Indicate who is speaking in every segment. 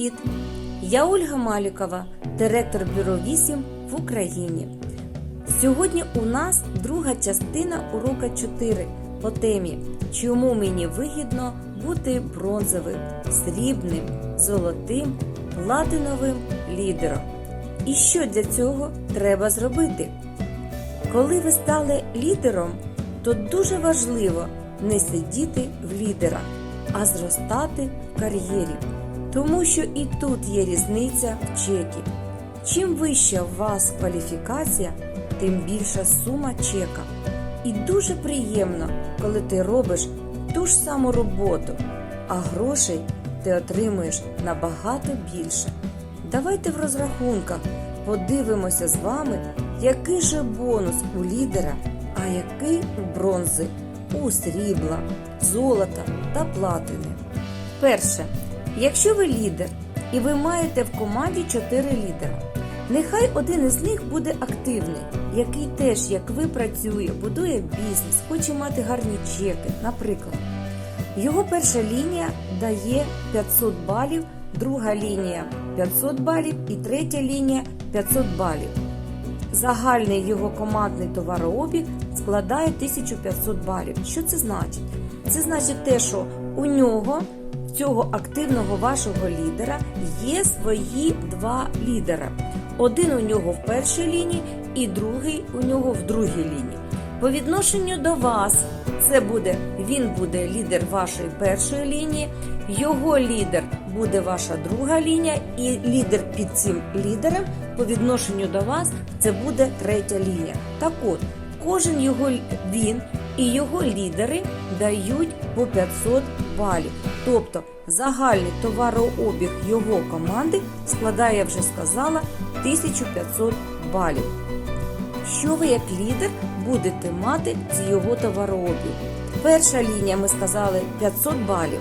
Speaker 1: Привіт! Я Ольга Малікова, директор бюро 8 в Україні. Сьогодні у нас друга частина урока 4 по темі Чому мені вигідно бути бронзовим, срібним, золотим, платиновим лідером. І що для цього треба зробити? Коли ви стали лідером, то дуже важливо не сидіти в лідера, а зростати в кар'єрі. Тому що і тут є різниця в чекі. Чим вища у вас кваліфікація, тим більша сума чека. І дуже приємно, коли ти робиш ту ж саму роботу, а грошей ти отримуєш набагато більше. Давайте в розрахунках подивимося з вами, який же бонус у лідера, а який у бронзи, у срібла, золота та платини. Перше, якщо ви лідер і ви маєте в команді 4 лідера, нехай один із них буде активний, який теж, як ви працює, будує бізнес, хоче мати гарні чеки, наприклад. Його перша лінія дає 500 балів, друга лінія 500 балів і третя лінія 500 балів. Загальний його командний товарообіг складає 1500 балів. Що це значить? Це значить те, що у нього, цього активного вашого лідера, є свої два лідера. Один у нього в першій лінії і другий у нього в другій лінії. По відношенню до вас, це буде він буде лідер вашої першої лінії, його лідер буде ваша друга лінія, і лідер під цим лідером по відношенню до вас це буде третя лінія. Так от, кожен його він і його лідери дають по 500 балів. Тобто загальний товарообіг його команди складає, я вже сказала, 1500 балів. Що ви як лідер будете мати з його товарообігу? Перша лінія, ми сказали, 500 балів.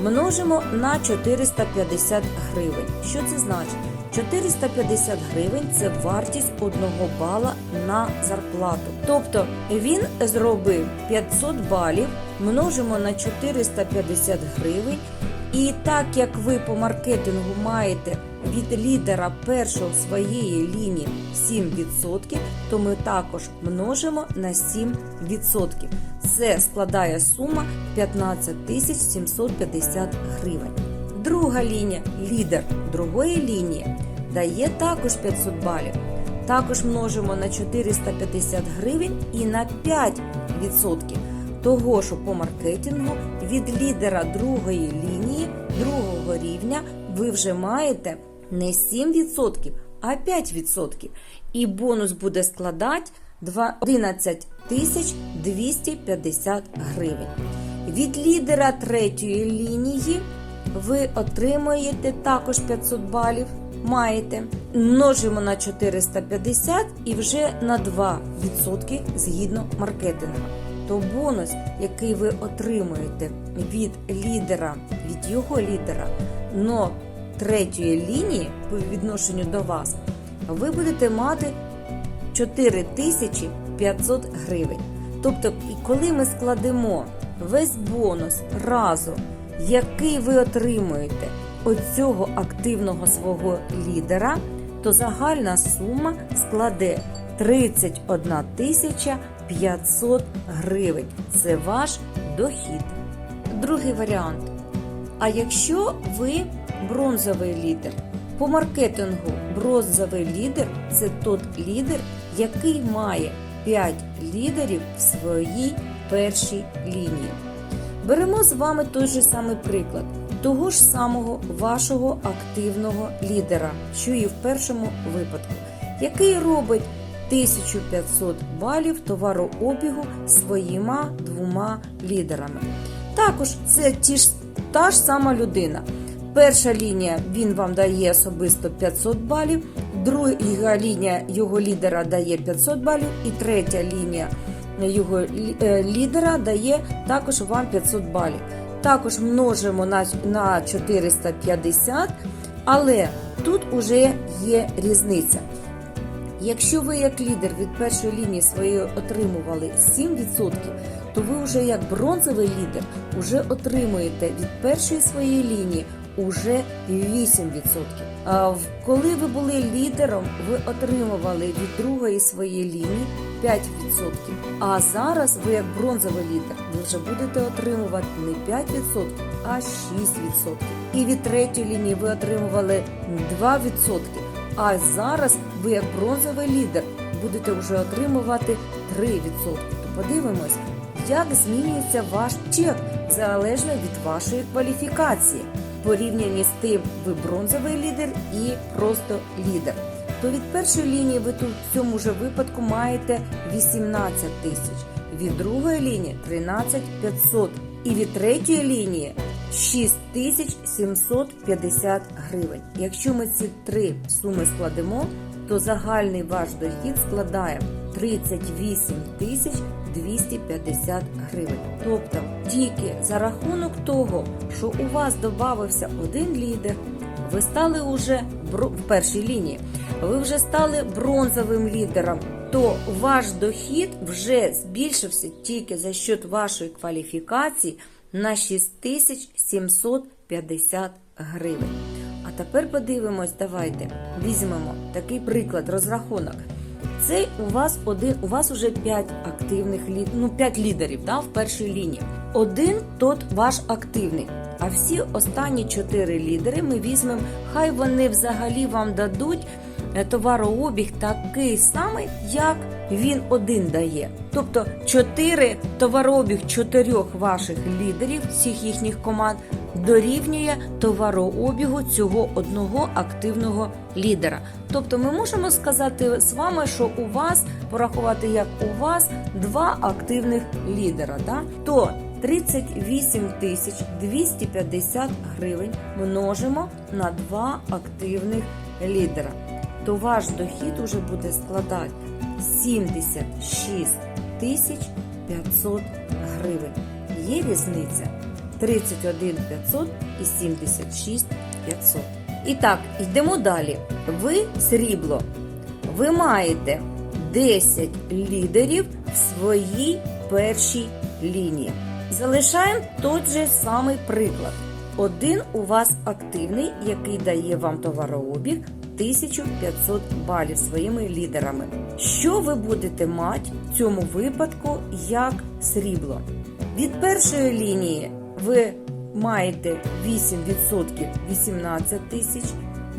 Speaker 1: Множимо на 450 гривень. Що це значить? 450 гривень це вартість одного бала на зарплату. Тобто він зробив 500 балів, множимо на 450 гривень. І так як ви по маркетингу маєте від лідера першого своєї лінії 7%, то ми також множимо на 7%. Це складає сума 15 750 гривень. Друга лінія, лідер другої лінії, дає також 500 балів. Також множимо на 450 гривень і на 5%. Того, що по маркетингу від лідера другої лінії, другого рівня, ви вже маєте не 7%, а 5%. І бонус буде складати 11 тисяч 250 гривень. Від лідера третьої лінії ви отримуєте також 500 балів. Маєте. Множимо на 450 і вже на 2% згідно маркетингу. То бонус, який ви отримуєте від лідера, від його лідера, но третьої лінії по відношенню до вас, ви будете мати 4500 гривень. Тобто, коли ми складемо весь бонус разом, який ви отримуєте від цього активного свого лідера, то загальна сума складе 31 тисяча 500 гривень. Це ваш дохід. Другий варіант. А якщо ви бронзовий лідер, по маркетингу бронзовий лідер це тот лідер, який має 5 лідерів в своїй першій лінії. Беремо з вами той же самий приклад того ж самого вашого активного лідера, що і в першому випадку, який робить 1500 балів товарообігу своїма двома лідерами. Також це ті ж, та ж сама людина. Перша лінія він вам дає особисто 500 балів, друга лінія його лідера дає 500 балів, і третя лінія його лідера дає також вам 500 балів. Також множимо на, на 450, але тут уже є різниця. Якщо ви як лідер від першої лінії своєї отримували 7%, то ви вже як бронзовий лідер вже отримуєте від першої своєї лінії уже 8%. В- коли ви були лідером, ви отримували від другої своєї лінії 5%. А зараз ви як бронзовий лідер, ви вже будете отримувати не 5%, а 6%. І від третьої лінії ви отримували 2%. А зараз ви як бронзовий лідер будете вже отримувати 3%. То подивимось, як змінюється ваш чек залежно від вашої кваліфікації. Порівнянні з тим, ви бронзовий лідер і просто лідер. То від першої лінії ви тут в цьому ж випадку маєте 18 тисяч, від другої лінії 13 500 і від третьої лінії 6750 гривень. Якщо ми ці три суми складемо, то загальний ваш дохід складає 38 тисяч 250 гривень. Тобто тільки за рахунок того, що у вас додався один лідер, ви стали уже в першій лінії, ви вже стали бронзовим лідером, то ваш дохід вже збільшився тільки за счет вашої кваліфікації на 6750 гривень. А тепер подивимось, давайте візьмемо такий приклад, розрахунок. Це у вас один, у вас уже 5 активних лід, ну 5 лідерів да, в першій лінії. Один тот ваш активний. А всі останні 4 лідери ми візьмемо, хай вони взагалі вам дадуть е, товарообіг такий самий, як він один дає. Тобто 4 товарообіг чотирьох ваших лідерів, всіх їхніх команд, дорівнює товарообігу цього одного активного лідера. Тобто ми можемо сказати з вами, що у вас порахувати, як у вас два активних лідера. Да? То 38 тисяч 250 гривень множимо на два активних лідера. То ваш дохід уже буде складати 76 тисяч 500 гривень. Є різниця 31 500 і 76 500. І так, йдемо далі. Ви срібло. Ви маєте 10 лідерів в своїй першій лінії. Залишаємо той же самий приклад. Один у вас активний, який дає вам товарообіг 1500 балів своїми лідерами. Що ви будете мати в цьому випадку як срібло? Від першої лінії ви маєте 8% 18 тисяч,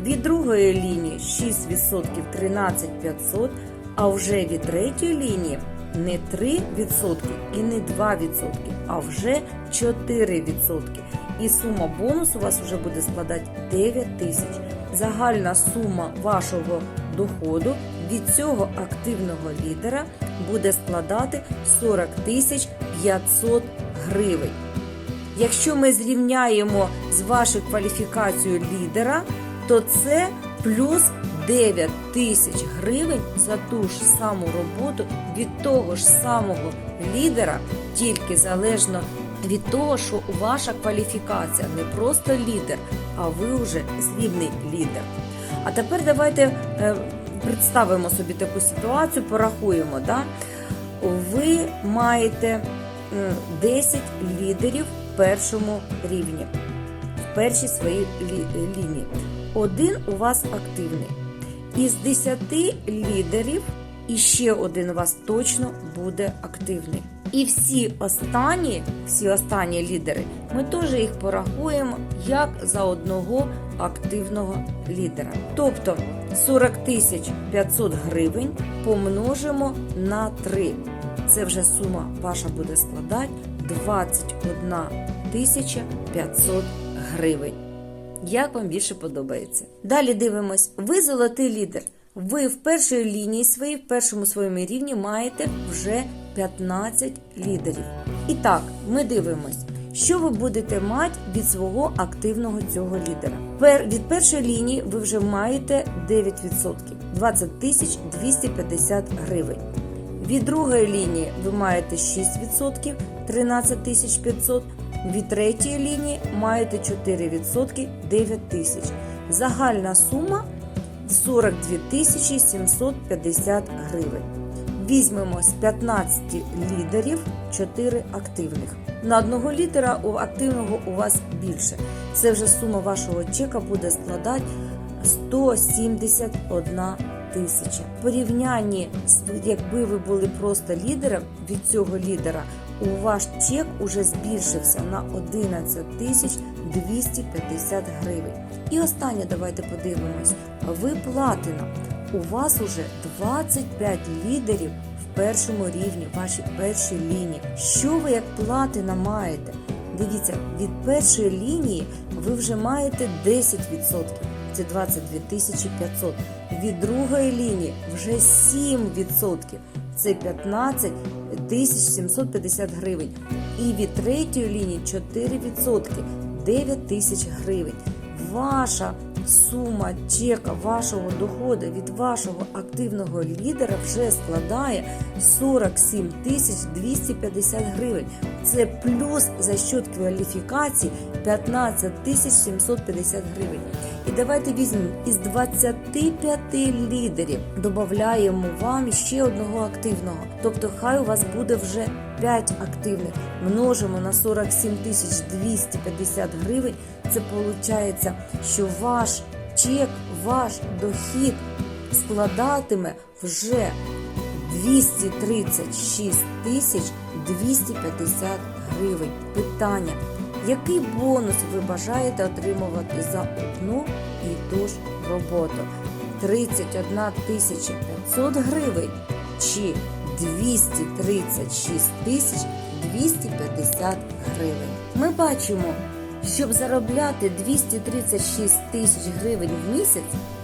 Speaker 1: від другої лінії 6% 13 500, а вже від третьої лінії не 3% і не 2%, а вже 4%. І сума бонусу у вас вже буде складати 9 тисяч. Загальна сума вашого доходу від цього активного лідера буде складати 40 тисяч 500 гривень. Якщо ми зрівняємо з вашою кваліфікацією лідера, то це плюс 9 тисяч гривень за ту ж саму роботу від того ж самого лідера, тільки залежно від того, що ваша кваліфікація не просто лідер, а ви вже срібний лідер. А тепер давайте е, представимо собі таку ситуацію, порахуємо. Да? Ви маєте е, 10 лідерів першому рівні, в першій своїй лі- лінії. Один у вас активний. Із 10 лідерів іще один у вас точно буде активний. І всі останні, всі останні лідери, ми теж їх порахуємо як за одного активного лідера. Тобто 40 500 гривень помножимо на 3. Це вже сума ваша буде складати 21 тисяча 500 гривень. Як вам більше подобається? Далі дивимось. Ви золотий лідер. Ви в першій лінії своїй, в першому своєму рівні маєте вже 15 лідерів. І так, ми дивимось, що ви будете мати від свого активного цього лідера. Пер, від першої лінії ви вже маєте 9%, 20 тисяч 250 гривень. Від другої лінії ви маєте 6%, 13 тисяч 500. Від третьої лінії маєте 4%, 9 тисяч. Загальна сума 42 тисячі 750 гривень. Візьмемо з 15 лідерів 4 активних. На одного лідера у активного у вас більше. Це вже сума вашого чека буде складати 171 тисяча. В порівнянні якби ви були просто лідером від цього лідера, у ваш чек уже збільшився на 11 тисяч 250 гривень. І останнє давайте подивимось. Ви платина. У вас уже 25 лідерів в першому рівні, вашій першій лінії. Що ви як платина маєте? Дивіться, від першої лінії ви вже маєте 10%. Це 22 тисячі 500. Від другої лінії вже 7%. Це 15 тисяч 750 гривень. І від третьої лінії 4%. 9 тисяч гривень. Ваша сума чека вашого доходу від вашого активного лідера вже складає 47 тисяч 250 гривень. Це плюс за счет кваліфікації 15 тисяч 750 гривень. І давайте візьмемо із 25 лідерів додаємо вам ще одного активного. Тобто хай у вас буде вже 5 активних. Множимо на 47 тисяч 250 гривень. Це виходить, що ваш чек, ваш дохід складатиме вже 236 тисяч 250 гривень. Питання. Який бонус ви бажаєте отримувати за одну і ту ж роботу? 31 тисяча 500 гривень чи 236 тисяч 250 гривень? Ми бачимо, щоб заробляти 236 тисяч гривень в місяць,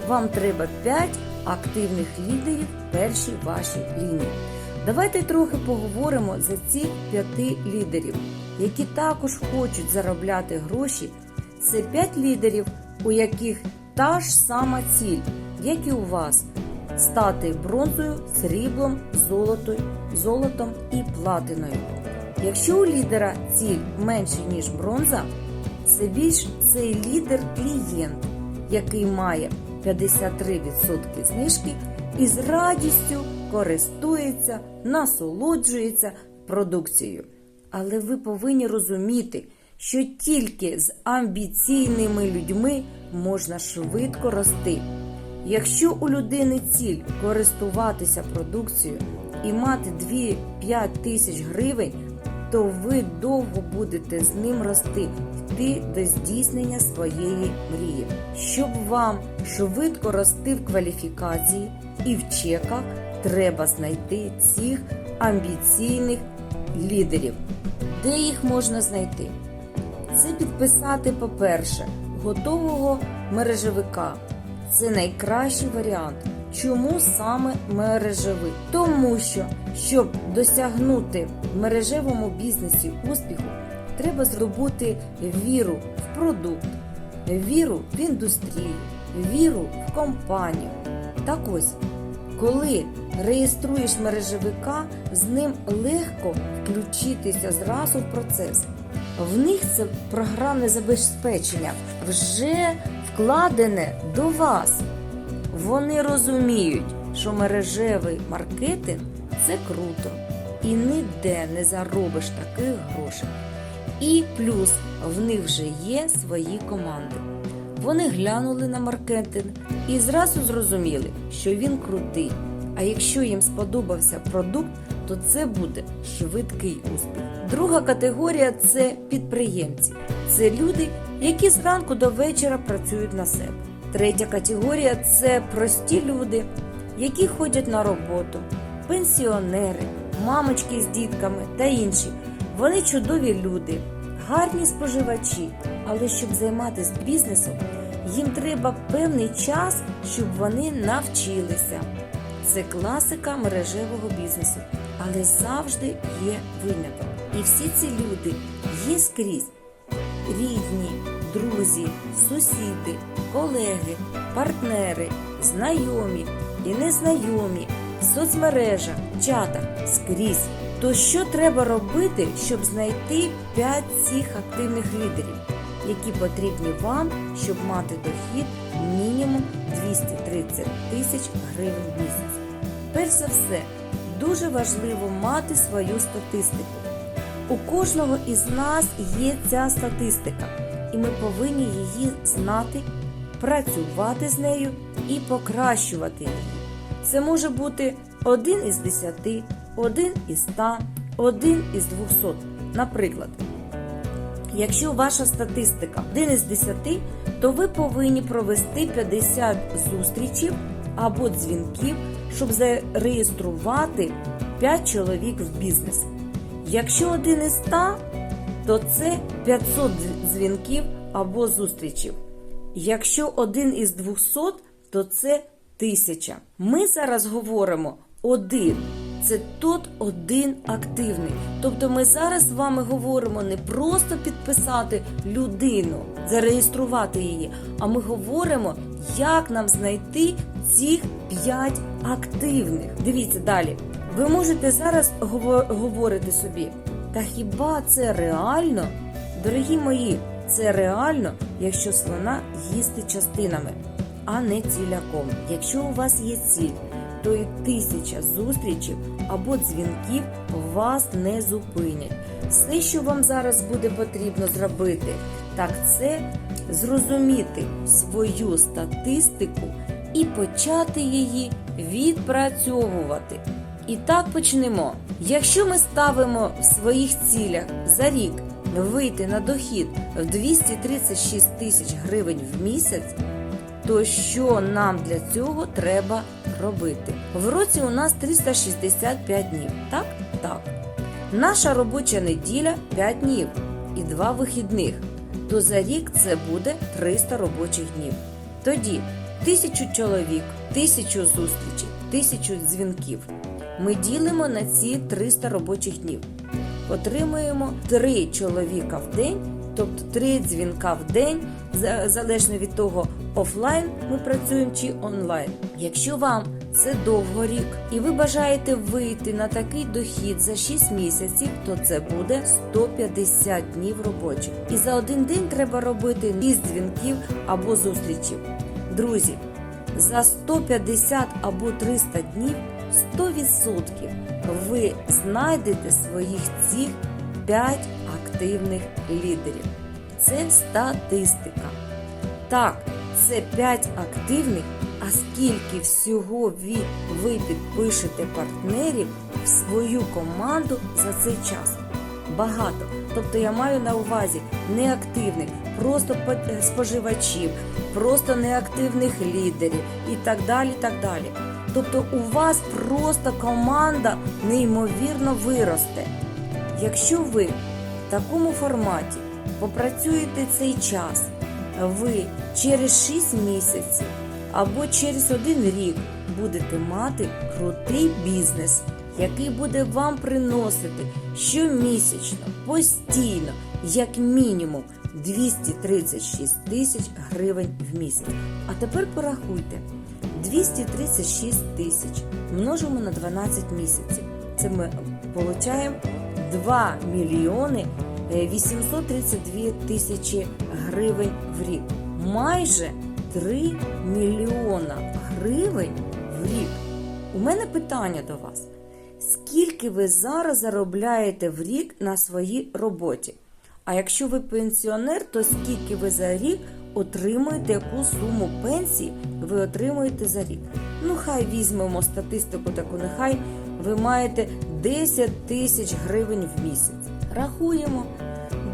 Speaker 1: вам треба 5 активних лідерів першій вашій лінії. Давайте трохи поговоримо за цих п'яти лідерів, які також хочуть заробляти гроші. Це п'ять лідерів, у яких та ж сама ціль, як і у вас стати бронзою, сріблом, золотою, золотом і платиною. Якщо у лідера ціль менше, ніж бронза, це більш цей лідер клієнт, який має 53% знижки і з радістю користується, насолоджується продукцією. Але ви повинні розуміти, що тільки з амбіційними людьми можна швидко рости. Якщо у людини ціль користуватися продукцією і мати 2-5 тисяч гривень, то ви довго будете з ним рости, йти до здійснення своєї мрії. Щоб вам швидко рости в кваліфікації і в чеках, треба знайти цих амбіційних лідерів. Де їх можна знайти? Це підписати, по-перше, готового мережевика. Це найкращий варіант. Чому саме мережевик? Тому що, щоб досягнути в мережевому бізнесі успіху, треба здобути віру в продукт, віру в індустрію, віру в компанію. Так ось, коли реєструєш мережевика, з ним легко включитися зразу в процес. В них це програмне забезпечення вже вкладене до вас. Вони розуміють, що мережевий маркетинг це круто і ніде не заробиш таких грошей. І плюс в них вже є свої команди. Вони глянули на маркетинг і зразу зрозуміли, що він крутий. А якщо їм сподобався продукт, то це буде швидкий успіх. Друга категорія це підприємці. Це люди, які зранку до вечора працюють на себе. Третя категорія це прості люди, які ходять на роботу, пенсіонери, мамочки з дітками та інші. Вони чудові люди, гарні споживачі, але щоб займатися бізнесом, їм треба певний час, щоб вони навчилися. Це класика мережевого бізнесу, але завжди є виняток. І всі ці люди є скрізь рідні, друзі, сусіди, колеги, партнери, знайомі і незнайомі, в соцмережах, чатах скрізь. То що треба робити, щоб знайти 5 цих активних лідерів, які потрібні вам, щоб мати дохід мінімум 230 тисяч гривень в місяць? Перш за все, дуже важливо мати свою статистику. У кожного із нас є ця статистика, і ми повинні її знати, працювати з нею і покращувати її. Це може бути 1 із 10, 1 із 100, 1 із 200. Наприклад, якщо ваша статистика 1 із 10, то ви повинні провести 50 зустрічей або дзвінків, щоб зареєструвати 5 чоловік в бізнес. Якщо 1 із 100, то це 500 дзвінків або зустрічів. Якщо 1 із 200, то це 1000. Ми зараз говоримо один. Це тот один активний. Тобто ми зараз з вами говоримо не просто підписати людину, зареєструвати її, а ми говоримо, як нам знайти цих 5 активних. Дивіться далі. Ви можете зараз говорити собі, та хіба це реально? Дорогі мої, це реально, якщо слона їсти частинами, а не ціляком. Якщо у вас є ціль, то і тисяча зустрічей або дзвінків вас не зупинять. Все, що вам зараз буде потрібно зробити, так це зрозуміти свою статистику і почати її відпрацьовувати. І так почнемо. Якщо ми ставимо в своїх цілях за рік вийти на дохід в 236 тисяч гривень в місяць, то що нам для цього треба робити? В році у нас 365 днів. Так? Так. Наша робоча неділя 5 днів і 2 вихідних. То за рік це буде 300 робочих днів. Тоді тисячу чоловік, тисячу зустрічей, тисячу дзвінків. Ми ділимо на ці 300 робочих днів. Отримуємо 3 чоловіка в день, тобто 3 дзвінка в день, залежно від того, офлайн ми працюємо чи онлайн. Якщо вам це довго рік і ви бажаєте вийти на такий дохід за 6 місяців, то це буде 150 днів робочих. І за один день треба робити 6 дзвінків або зустрічів. Друзі, за 150 або 300 днів 100% ви знайдете своїх цих 5 активних лідерів. Це статистика. Так, це 5 активних, а скільки всього ви, підпишете партнерів в свою команду за цей час? Багато. Тобто я маю на увазі неактивних, просто е, споживачів, просто неактивних лідерів і так далі. так далі. Тобто у вас просто команда неймовірно виросте. Якщо ви в такому форматі попрацюєте цей час, ви через 6 місяців або через один рік будете мати крутий бізнес, який буде вам приносити щомісячно, постійно, як мінімум 236 тисяч гривень в місяць. А тепер порахуйте. 236 тисяч множимо на 12 місяців. Це ми отримуємо 2 мільйони е, 832 тисячі гривень в рік. Майже 3 мільйона гривень в рік. У мене питання до вас. Скільки ви зараз заробляєте в рік на своїй роботі? А якщо ви пенсіонер, то скільки ви за рік отримуєте, яку суму пенсії ви отримуєте за рік? Ну, хай візьмемо статистику таку, нехай ви маєте 10 тисяч гривень в місяць. Рахуємо.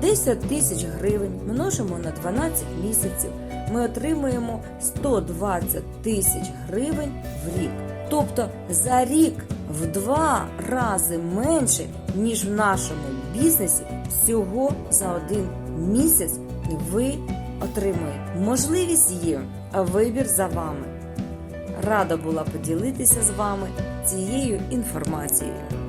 Speaker 1: 10 тисяч гривень множимо на 12 місяців. Ми отримуємо 120 тисяч гривень в рік. Тобто за рік в два рази менше, ніж в нашому бізнесі, всього за один місяць ви отримуєте. Можливість є, а вибір за вами. Рада була поділитися з вами цією інформацією.